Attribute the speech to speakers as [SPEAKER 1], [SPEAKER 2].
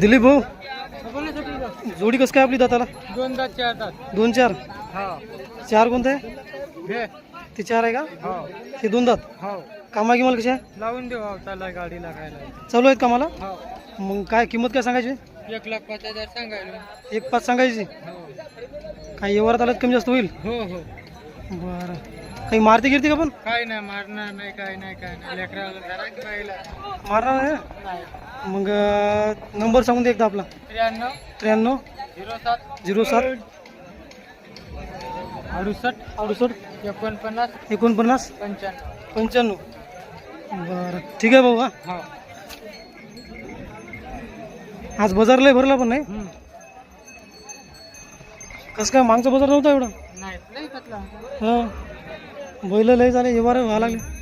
[SPEAKER 1] दिलीप भाऊ जोडी कसं काय आपली दाताला?
[SPEAKER 2] दोन दात चार दात.
[SPEAKER 1] दोन चार?
[SPEAKER 2] हो.
[SPEAKER 1] चार कोणते? ते चार आहे का?
[SPEAKER 2] हो.
[SPEAKER 1] ते दोन दात?
[SPEAKER 2] हो.
[SPEAKER 1] कामा किमाला कशा
[SPEAKER 2] लावून देऊ हो त्याला गाडीला खायला
[SPEAKER 1] चालू आहेत कामाला?
[SPEAKER 2] हो.
[SPEAKER 1] मग काय किंमत काय सांगायची?
[SPEAKER 2] एक लाख पाच हजार सांगायला.
[SPEAKER 1] एक पाच सांगायची?
[SPEAKER 2] हो.
[SPEAKER 1] काही व्यवहारात आलं कमी जास्त होईल?
[SPEAKER 2] हो हो.
[SPEAKER 1] बरं. काही मारती गिरती का पण
[SPEAKER 2] काय नाही मारणार नाही काय नाही काय नाही। लेकराला की
[SPEAKER 1] मारणार नाही? मग अं, नंबर सांगून दे एकदा आपला।
[SPEAKER 2] त्र्याण्णव।
[SPEAKER 1] त्र्याण्णव।
[SPEAKER 2] झिरो सात।
[SPEAKER 1] झिरो सात।
[SPEAKER 2] अडुसष्ट।
[SPEAKER 1] अडुसष्ट।
[SPEAKER 2] एकोणपन्नास।
[SPEAKER 1] एकोणपन्नास।
[SPEAKER 2] पंच्याण्णव।
[SPEAKER 1] पंच्याण्णव। बरं ठीक आहे भाऊ हा.
[SPEAKER 2] हो.
[SPEAKER 1] आज बाजार लय भरला पण नाही?
[SPEAKER 2] हम्म.
[SPEAKER 1] कसं काय मागचा बाजार नव्हता एवढा?
[SPEAKER 2] नाही लई
[SPEAKER 1] हां. बैल लय झाले व्यवहार व्हायला लागले.